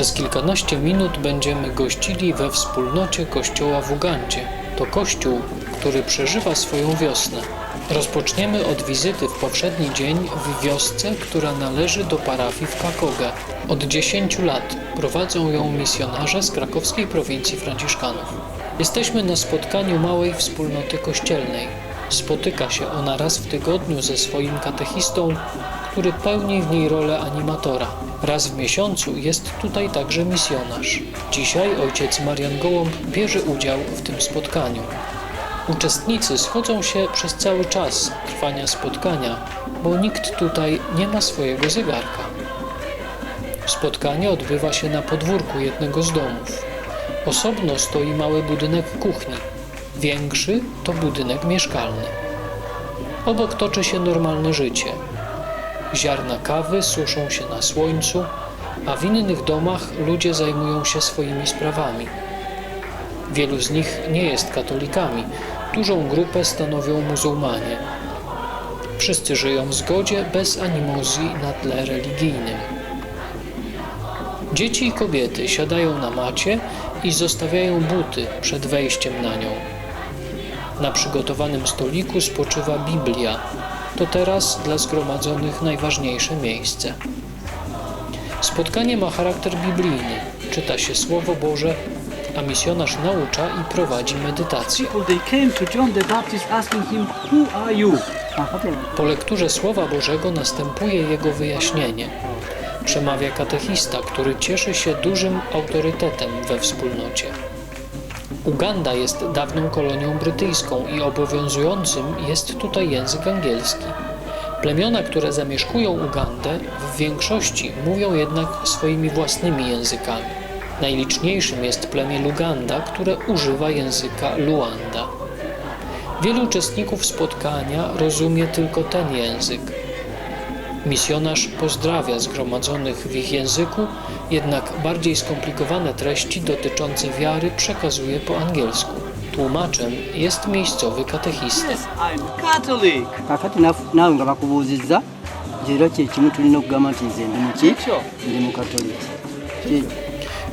Przez kilkanaście minut będziemy gościli we wspólnocie kościoła w Ugandzie. To kościół, który przeżywa swoją wiosnę. Rozpoczniemy od wizyty w powszedni dzień w wiosce, która należy do parafii w Kakoge. Od 10 lat prowadzą ją misjonarze z krakowskiej prowincji Franciszkanów. Jesteśmy na spotkaniu małej wspólnoty kościelnej. Spotyka się ona raz w tygodniu ze swoim katechistą, który pełni w niej rolę animatora. Raz w miesiącu jest tutaj także misjonarz. Dzisiaj ojciec Marian Gołąb bierze udział w tym spotkaniu. Uczestnicy schodzą się przez cały czas trwania spotkania, bo nikt tutaj nie ma swojego zegarka. Spotkanie odbywa się na podwórku jednego z domów. Osobno stoi mały budynek kuchni. Większy to budynek mieszkalny. Obok toczy się normalne życie. Ziarna kawy suszą się na słońcu, a w innych domach ludzie zajmują się swoimi sprawami. Wielu z nich nie jest katolikami, dużą grupę stanowią muzułmanie. Wszyscy żyją w zgodzie, bez animozji na tle religijnym. Dzieci i kobiety siadają na macie i zostawiają buty przed wejściem na nią. Na przygotowanym stoliku spoczywa Biblia. To teraz dla zgromadzonych najważniejsze miejsce. Spotkanie ma charakter biblijny. Czyta się Słowo Boże, a misjonarz naucza i prowadzi medytację. Po lekturze Słowa Bożego następuje jego wyjaśnienie. Przemawia katechista, który cieszy się dużym autorytetem we wspólnocie. Uganda jest dawną kolonią brytyjską i obowiązującym jest tutaj język angielski. Plemiona, które zamieszkują Ugandę, w większości mówią jednak swoimi własnymi językami. Najliczniejszym jest plemię Luganda, które używa języka Luanda. Wielu uczestników spotkania rozumie tylko ten język. Misjonarz pozdrawia zgromadzonych w ich języku, jednak bardziej skomplikowane treści dotyczące wiary przekazuje po angielsku. Tłumaczem jest miejscowy katechista.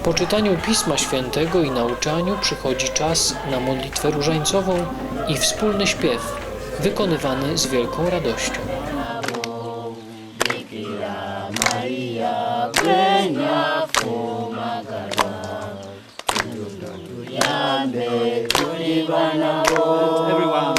Po czytaniu Pisma Świętego i nauczaniu przychodzi czas na modlitwę różańcową i wspólny śpiew, wykonywany z wielką radością. Everyone.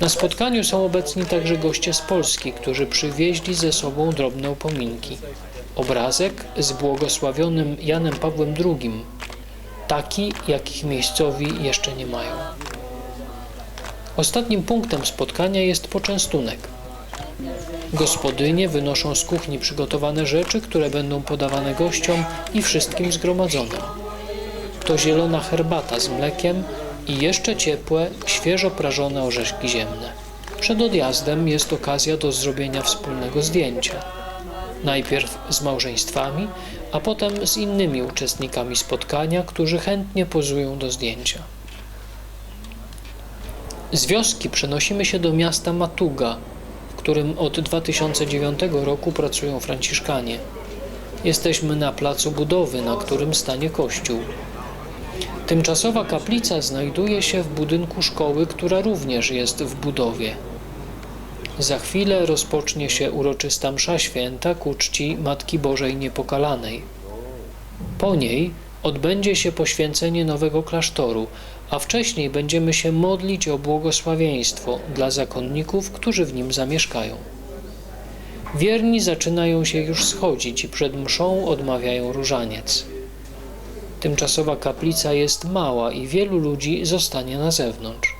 Na spotkaniu są obecni także goście z Polski, którzy przywieźli ze sobą drobne upominki. Obrazek z błogosławionym Janem Pawłem II, taki jakich miejscowi jeszcze nie mają. Ostatnim punktem spotkania jest poczęstunek. Gospodynie wynoszą z kuchni przygotowane rzeczy, które będą podawane gościom i wszystkim zgromadzonym. To zielona herbata z mlekiem i jeszcze ciepłe, świeżo prażone orzeszki ziemne. Przed odjazdem jest okazja do zrobienia wspólnego zdjęcia. Najpierw z małżeństwami, a potem z innymi uczestnikami spotkania, którzy chętnie pozują do zdjęcia. Z wioski przenosimy się do miasta Matuga, w którym od 2009 roku pracują Franciszkanie. Jesteśmy na placu budowy, na którym stanie kościół. Tymczasowa kaplica znajduje się w budynku szkoły, która również jest w budowie. Za chwilę rozpocznie się uroczysta msza święta ku czci Matki Bożej Niepokalanej. Po niej odbędzie się poświęcenie nowego klasztoru, a wcześniej będziemy się modlić o błogosławieństwo dla zakonników, którzy w nim zamieszkają. Wierni zaczynają się już schodzić i przed mszą odmawiają różaniec. Tymczasowa kaplica jest mała i wielu ludzi zostanie na zewnątrz.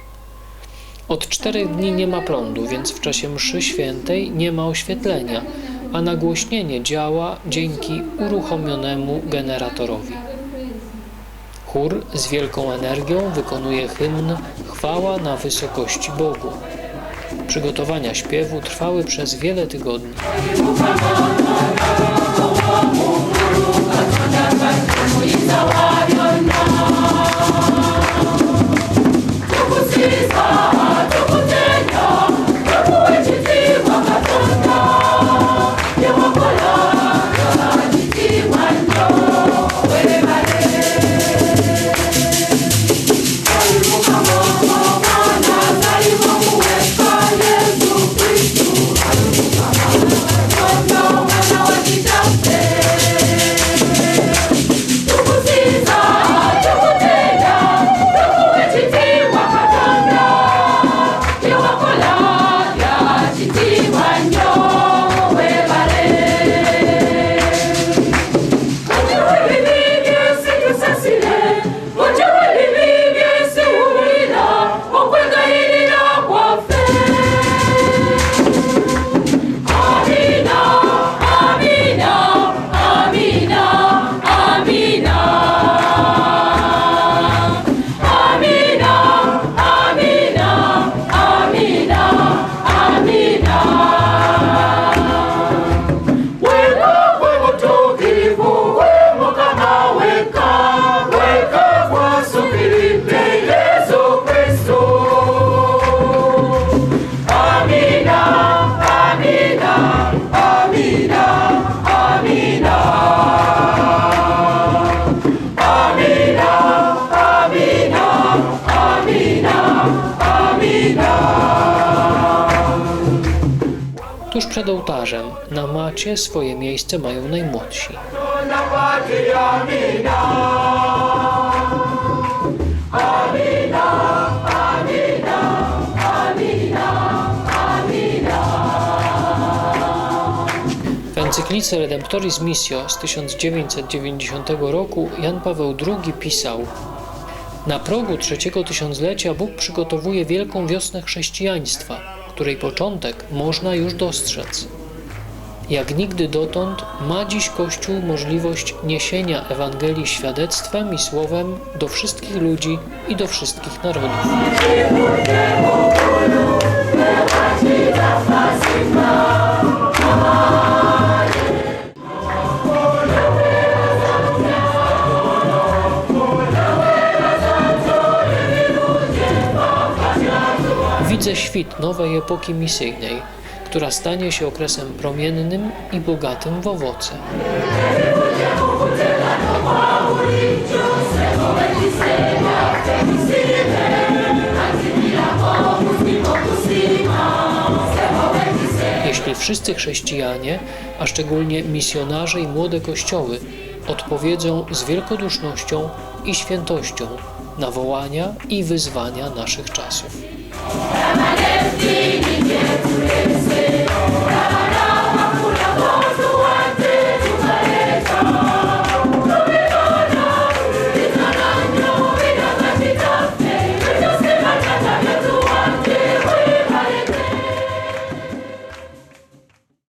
Od czterech dni nie ma prądu, więc w czasie mszy świętej nie ma oświetlenia, a nagłośnienie działa dzięki uruchomionemu generatorowi. Chór z wielką energią wykonuje hymn Chwała na wysokości Bogu. Przygotowania śpiewu trwały przez wiele tygodni. Tuż przed ołtarzem na macie swoje miejsce mają najmłodsi. Encyklice Redemptoris Missio z 1990 roku Jan Paweł II pisał Na progu trzeciego tysiąclecia Bóg przygotowuje wielką wiosnę chrześcijaństwa, której początek można już dostrzec. Jak nigdy dotąd ma dziś Kościół możliwość niesienia Ewangelii świadectwem i słowem do wszystkich ludzi i do wszystkich narodów. Świt nowej epoki misyjnej, która stanie się okresem promiennym i bogatym w owoce. Jeśli wszyscy chrześcijanie, a szczególnie misjonarze i młode kościoły, odpowiedzą z wielkodusznością i świętością na wołania i wyzwania naszych czasów. Yeah.